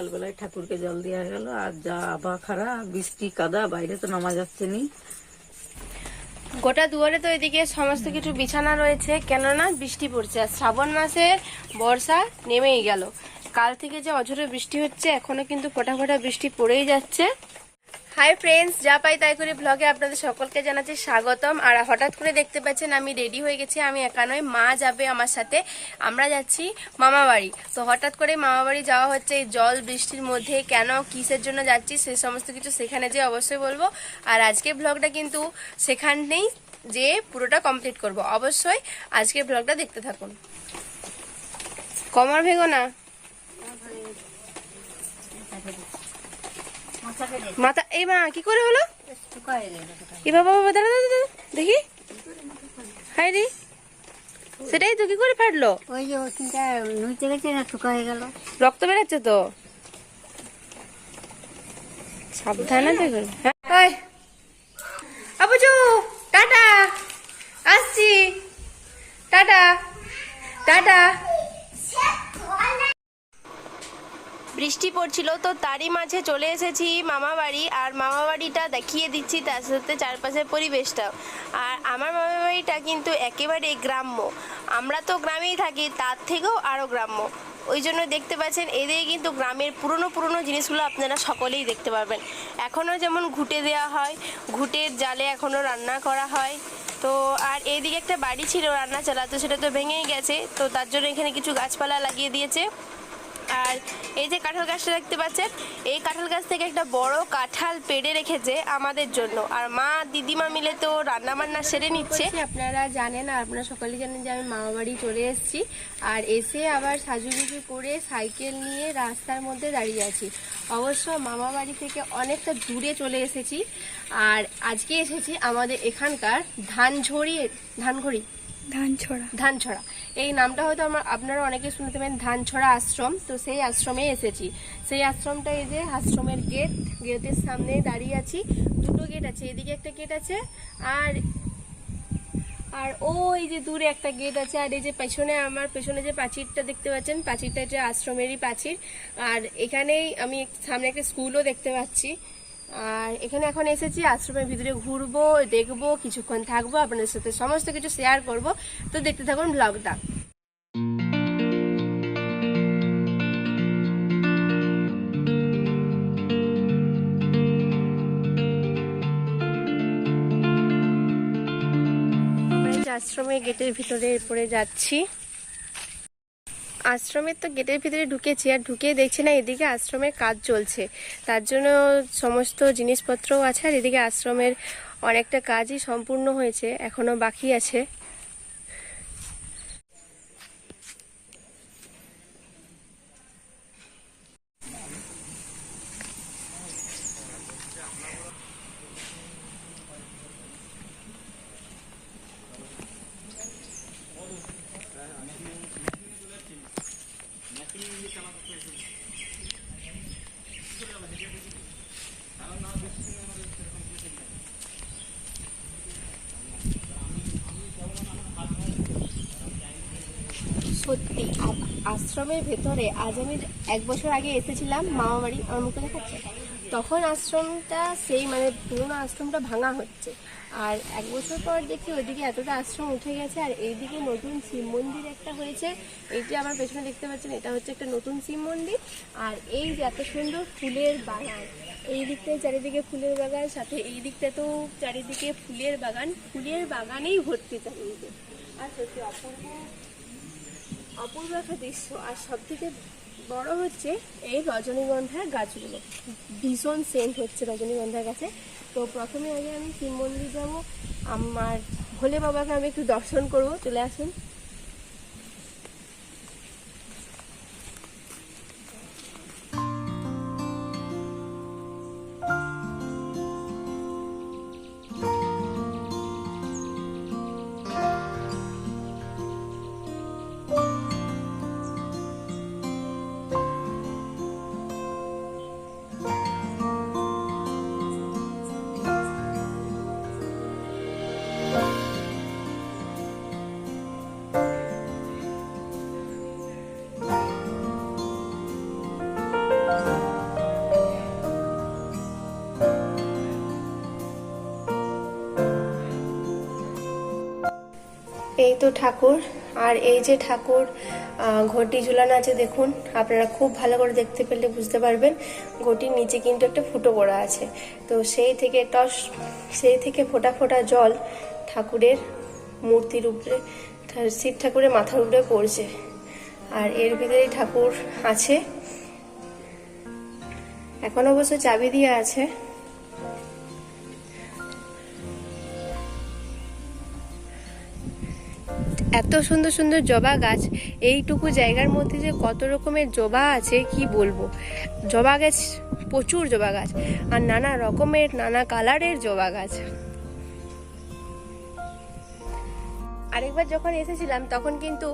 সকালবেলায় ঠাকুরকে জল দেওয়া গেল, আর যা আবা খারা বৃষ্টি, কাদা, বাইরে তো নামা যাচ্ছে নি। গোটা দুয়ারে তো এদিকে সমস্ত কিছু বিছানা রয়েছে, কেননা বৃষ্টি পড়ছে। আর শ্রাবণ মাসের বর্ষা নেমেই গেল। কাল থেকে যে অঝরে বৃষ্টি হচ্ছে, এখনও কিন্তু ফোটা ফোটা বৃষ্টি পড়েই যাচ্ছে। হাই ফ্রেন্ডস যা পাই তাই করে ব্লগে আপনাদের সকলকে জানাচ্ছি স্বাগতম। আর হঠাৎ করে দেখতে পাচ্ছেন আমি রেডি হয়ে গেছি, আমি একা নয় মা যাবে আমার সাথে। আমরা যাচ্ছি মামা বাড়ি তো হঠাৎ করে মামা বাড়ি যাওয়া হচ্ছে, এই জল বৃষ্টির মধ্যে, কেন, কিসের জন্য যাচ্ছি, সে সমস্ত কিছু সেখানে যে অবশ্যই বলব। আর আজকে ব্লগটা কিন্তু সেখানেই যে পুরোটা কমপ্লিট করব। অবশ্যই আজকের ব্লগটা দেখতে থাকুন। কমর ভেগো না। মাথা এই মা কি করে হলো? এ বাবা বাবা দাঁড়া দাঁড়া দেখি। হাই রে। সেটাই তো কি করে ফাটলো? ওই যে ওখানটা নুইতে গেছে না শুকা গেল। রক্ত বেরোচ্ছে তো? সাবধানে দেখুন। হ্যাঁ। পড়ছিল, তো তারই মাঝে চলে এসেছি মামা বাড়ি আর মামা বাড়িটা দেখিয়ে দিচ্ছি তার সাথে চারপাশের পরিবেশটা। আর আমার মামা বাড়িটা কিন্তু একেবারে গ্রাম্য। আমরা তো গ্রামেই থাকি, তার থেকেও আরও গ্রাম্য। ওই জন্য দেখতে পাচ্ছেন, এদিকে কিন্তু গ্রামের পুরনো পুরনো জিনিসগুলো আপনারা সকলেই দেখতে পারবেন। এখনও যেমন ঘুটে দেওয়া হয়, ঘুটের জালে এখনও রান্না করা হয়। তো আর এইদিকে একটা বাড়ি ছিল রান্না চালাতো, সেটা তো ভেঙেই গেছে। তো তার জন্য এখানে কিছু গাছপালা লাগিয়ে দিয়েছে। আর এই যে কাঁঠাল গাছটা দেখতে পাচ্ছেন এই কাঁঠাল গাছ থেকে একটা বড় কাঁঠাল পেড়ে রেখেছে আমাদের জন্য। আর মা দিদিমা মিলে তো রান্না বান্না সেরে নিচ্ছে। আপনারা জানেন আর আপনারা সকলেই জানেন যে আমি মামা বাড়ি চলে এসেছি। আর এসে আবার সাজুগুজু করে সাইকেল নিয়ে রাস্তার মধ্যে দাঁড়িয়ে আছি। অবশ্য মামা বাড়ি থেকে অনেকটা দূরে চলে এসেছি। আর আজকে এসেছি আমাদের এখানকার ধান ধানঝড়ি ধানঘড়ি। ধানছড়া। ধানছড়া। এই নামটা হয়তো আমার আপনারা অনেকে শুনতে পারেন ধানছড়া আশ্রম। তো সেই আশ্রমে এসেছি। সেই আশ্রমটা এই যে আশ্রমের গেট। গেটের সামনে দাঁড়িয়ে আছি। দুটো গেট আছে। এদিকে একটা গেট আছে আর আর ওই যে দূরে একটা গেট আছে। আর এই যে পেছনে আমার পেছনে যে প্রাচীরটা দেখতে পাচ্ছেন, প্রাচীরটা যে আশ্রমেরই প্রাচীর। আর এখানেই আমি সামনে একটা স্কুলও দেখতে পাচ্ছি। আর এখানে এখন এসেছি, আশ্রমের ভিতরে ঘুরবো, দেখব, কিছুক্ষণ থাকব, আপনাদের সাথে সমস্ত কিছু শেয়ার করব। তো দেখতে থাকুন ব্লগটা আশ্রমের গেটের ভিতরে এরপরে যাচ্ছি। আশ্রমের তো গেটের ভিতরে ঢুকেছি আর ঢুকে দেখছি না, এদিকে আশ্রমের কাজ চলছে। তার জন্য সমস্ত জিনিসপত্রও আছে আর এদিকে আশ্রমের অনেকটা কাজই সম্পূর্ণ হয়েছে এখনও বাকি আছে। সত্যি আশ্রমের ভেতরে আজ আমি এক বছর আগে এসেছিলাম মামা বাড়ি আমার মুখে দেখাচ্ছে তখন আশ্রমটা সেই মানে পুরোনো আশ্রমটা ভাঙা হচ্ছে। আর এক বছর পর দেখি ওইদিকে এতটা আশ্রম উঠে গেছে, আর এইদিকে নতুন শিব মন্দির একটা হয়েছে। এইটা আমার পেছনে দেখতে পাচ্ছেন, এটা হচ্ছে একটা নতুন শিব মন্দির। আর এই যে এত সুন্দর ফুলের বাগান, এই দিকটায় চারিদিকে ফুলের বাগান, সাথে এই দিকটা তো চারিদিকে ফুলের বাগান, ফুলের বাগানেই ভর্তি চারিদিকে। আর সত্যি অপূর্ব অপূর্ব একটা দৃশ্য। আর সব থেকে বড় হচ্ছে এই রজনীগন্ধার গাছগুলো। ভীষণ সেন্ট হচ্ছে রজনীগন্ধার গাছে। তো প্রথমে আগে আমি শিব মন্দির যাব। আমার ভোলে বাবাকে আমি একটু দর্শন করব। চলে আসুন। এই তো ঠাকুর। আর এই যে ঠাকুর ঘটি ঝুলানো আছে, দেখুন, আপনারা খুব ভালো করে দেখতে পেলে বুঝতে পারবেন, ঘটির নিচে কিন্তু একটা ফুটো করা আছে। তো সেই থেকে টস, সেই থেকে ফোটা ফোটা জল ঠাকুরের মূর্তির উপরে শিব ঠাকুরের মাথার উপরে পড়ছে। আর এর ভিতরেই ঠাকুর আছে। এখন অবশ্য চাবি দিয়ে আছে। এত সুন্দর সুন্দর জবা গাছ, এইটুকু জায়গার মধ্যে যে কত রকমের জবা আছে, কি বলব? জবা গাছ, প্রচুর জবা গাছ, আর নানা রকমের, নানা কালারের জবা গাছ। আরেকবার যখন এসেছিলাম, তখন কিন্তু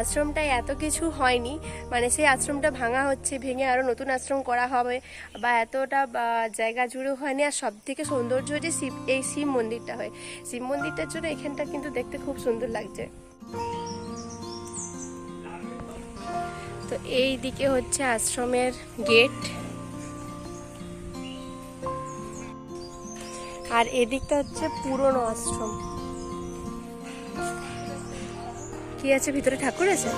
আশ্রমটায় এত কিছু হয়নি। মানে সেই আশ্রমটা ভাঙা হচ্ছে, ভেঙে আরও নতুন আশ্রম করা হবে, বা এতটা জায়গা জুড়ে হয়নি। আর সব থেকে সৌন্দর্য যে শিব, এই শিব মন্দিরটা হয়। শিব মন্দিরটার জন্য এখানটা কিন্তু দেখতে খুব সুন্দর লাগছে। তো এই দিকে হচ্ছে আশ্রমের গেট। আর এদিকটা হচ্ছে পুরনো আশ্রম। কি আছে? ভিতরে ঠাকুর আছে?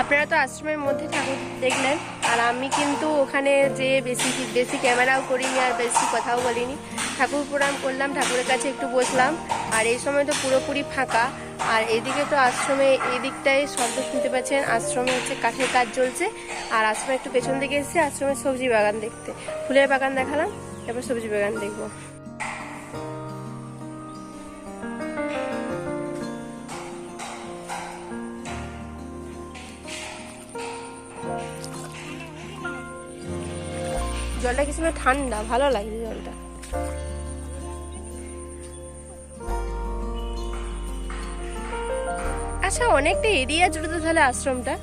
আপনারা তো আশ্রমের মধ্যে ঠাকুর দেখলেন, আর আমি কিন্তু ওখানে যে বেশি বেশি ক্যামেরাও করিনি আর বেশি কথাও বলিনি। ঠাকুর প্রণাম করলাম, ঠাকুরের কাছে একটু বসলাম, আর এই সময় তো পুরোপুরি ফাঁকা। আর এদিকে তো আশ্রমে এই দিকটায় শব্দ শুনতে পাচ্ছেন, আশ্রমে হচ্ছে কাঠের কাজ চলছে, আর আশ্রমে একটু পেছন দিকে এসেছে আশ্রমের সবজি বাগান দেখতে। ফুলের বাগান দেখালাম, এবার সবজি বাগান দেখব। জলটা কি সময় ঠান্ডা? ভালো লাগছে জলটা। আচ্ছা অনেকটা এরিয়া জুড়ে তো তাহলে আশ্রমটা।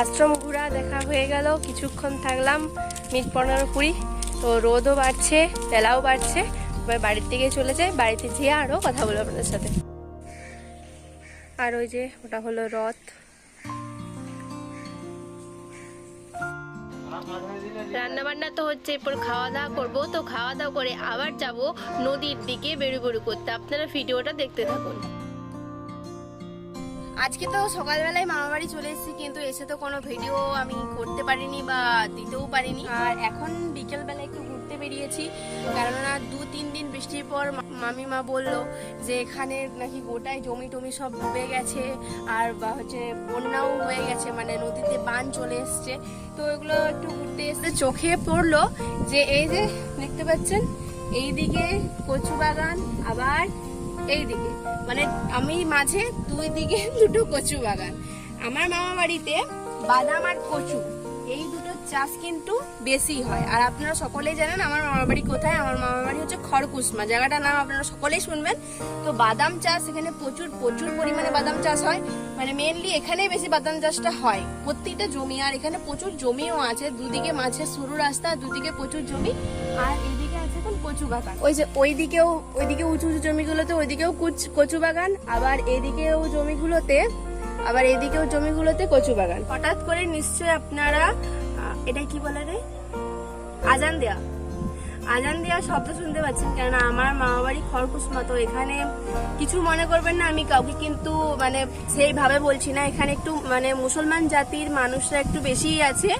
আশ্রম ঘোরা দেখা হয়ে গেল, কিছুক্ষণ থাকলাম, মিনিট পনেরো কুড়ি। তো রোদও বাড়ছে, বেলাও বাড়ছে। এবার বাড়ির দিকে চলে যাই, বাড়িতে যেয়ে আরও কথা বলব আপনাদের সাথে। আর ওই যে, ওটা হলো রথ। রান্না বান্না তো হচ্ছে, এরপর খাওয়া দাওয়া করব। তো খাওয়া দাওয়া করে আবার যাব নদীর দিকে বেরু বেরু করতে। আপনারা ভিডিওটা দেখতে থাকুন। আজকে তো সকালবেলায় মামা বাড়ি চলে এসেছি, কিন্তু এসে তো কোনো ভিডিও আমি করতে পারিনি বা দিতেও পারিনি। আর এখন বিকেলবেলায় একটু বেরিয়েছি। কেননা দু, তিন দিন বৃষ্টির পর মামিমা বলল যে এখানে নাকি গোটায় জমি টমি সব ডুবে গেছে আর বা হচ্ছে বন্যাও হয়ে গেছে মানে নদীতে বান চলে এসছে। তো এগুলো একটু ঘুরতে এসে চোখে পড়ল যে এই যে দেখতে পাচ্ছেন, এইদিকে কচু বাগান, আবার এইদিকে। মানে আমি মাঝে দুই দিকে দুটো কচু বাগান। আমার মামা বাড়িতে বাদাম আর কচু, এই চাষ কিন্তু বেশি হয়। আর আপনারা সকলেই জানেন আমার মামা বাড়ি কোথায়? আমার মামা বাড়ি হচ্ছে খড়কুসমা। জায়গাটার নাম আপনারা সকলেই শুনবেন। তো বাদাম চাষ এখানে প্রচুর প্রচুর পরিমাণে বাদাম চাষ হয়। মানে মেনলি এখানেই বেশি বাদাম চাষটা হয়। প্রত্যেকটা জমি, আর এখানে প্রচুর জমিও আছে। দুদিকে মাছের সরু রাস্তা, দুদিকে প্রচুর জমি। আর এদিকে আছে এখন কচু বাগান। ওই যে ওইদিকেও, ওইদিকে উঁচু উঁচু জমিগুলোতে, ওইদিকেও কুচ- কচু বাগান। আবার এদিকেও জমিগুলোতে, আবার এদিকেও জমিগুলোতে কচু বাগান। হঠাৎ করে নিশ্চয়ই আপনারা এটা কি বলে রে? আজান দেয়া। আজান দেওয়া শব্দ শুনতে পাচ্ছেন, কেননা আমার মামা বাড়ি খড়কুসমা তো এখানে কিছু মনে করবেন না আমি কাউকে কিন্তু মানে সেইভাবে বলছি না। এখানে একটু মানে মুসলমান জাতির মানুষরা একটু বেশিই আছে।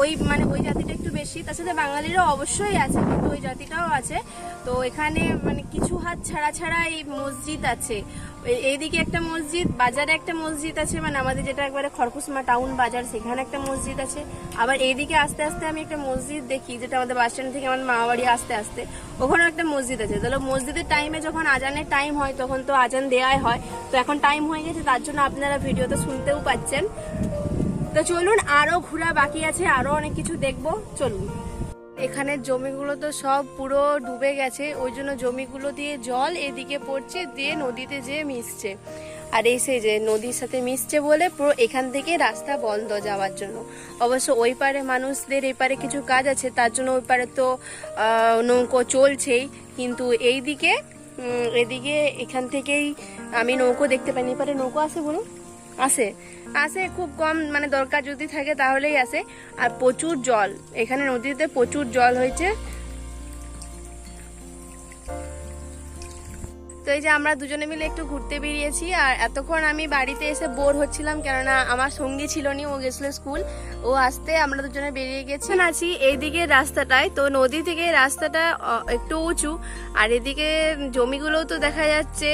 ওই মানে ওই জাতিটা একটু বেশি তার সাথে বাঙালিরা অবশ্যই আছে, কিন্তু ওই জাতিটাও আছে। তো এখানে মানে কিছু হাত ছাড়া ছাড়া এই মসজিদ আছে। এই- এইদিকে একটা মসজিদ, বাজারে একটা মসজিদ আছে মানে আমাদের যেটা একবারে খড়কুসমা টাউন বাজার, সেখানে একটা মসজিদ আছে। আবার এইদিকে আস্তে আস্তে আমি একটা মসজিদ দেখি, যেটা আমাদের বাস স্ট্যান্ড থেকে আমার মামা বাড়ি আসতে আসতে। ওখানেও একটা মসজিদ আছে। তাহলে মসজিদের টাইমে যখন আজানের টাইম হয়, তখন তো আজান দেওয়াই হয়। তো এখন টাইম হয়ে গেছে, তার জন্য আপনারা ভিডিওতে শুনতেও পাচ্ছেন। তো চলুন আরও ঘোরা বাকি আছে আরও অনেক কিছু দেখব। চলুন। এখানের জমিগুলো তো সব পুরো ডুবে গেছে, ওই জন্য জমিগুলো দিয়ে জল এদিকে পড়ছে, দিয়ে নদীতে যেয়ে মিশছে। আর এই সেই যে নদীর সাথে মিশছে বলে পুরো এখান থেকে রাস্তা বন্ধ যাওয়ার জন্য। অবশ্য ওই পারে মানুষদের এই পারে কিছু কাজ আছে, তার জন্য ওই পারে তো নৌকো চলছেই। কিন্তু এই দিকে এদিকে এখান থেকেই আমি নৌকো দেখতে পাইনি। এপারে নৌকো আছে বলুন? আসে আছে খুব কম মানে দরকার যদি থাকে তাহলেই আছে। আর প্রচুর জল। এখানে নদীতে প্রচুর জল হয়েছে। তো এই যে আমরা দুজনে মিলে একটু ঘুরতে বেরিয়েছি, আর এতক্ষণ আমি বাড়িতে এসে বোর হচ্ছিলাম, কেননা আমার সঙ্গী ছিল নি ও গেছিল স্কুল। ও আসতে আমরা দুজনে বেরিয়ে গেছি। আছি এইদিকে রাস্তাটায়, তো নদী থেকে রাস্তাটা একটু উঁচু, আর এদিকে জমিগুলোও তো দেখা যাচ্ছে,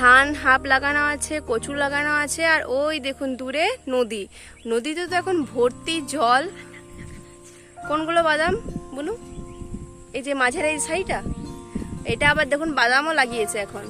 ধান হাফ লাগানো আছে, কচু লাগানো আছে, আর ওই দেখুন দূরে নদী। নদীতে তো এখন ভর্তি জল। কোনগুলো বাদাম বলুন? এই যে মাঝের এই সাইডটা? এটা আবার দেখুন বাদামও লাগিয়েছে এখন।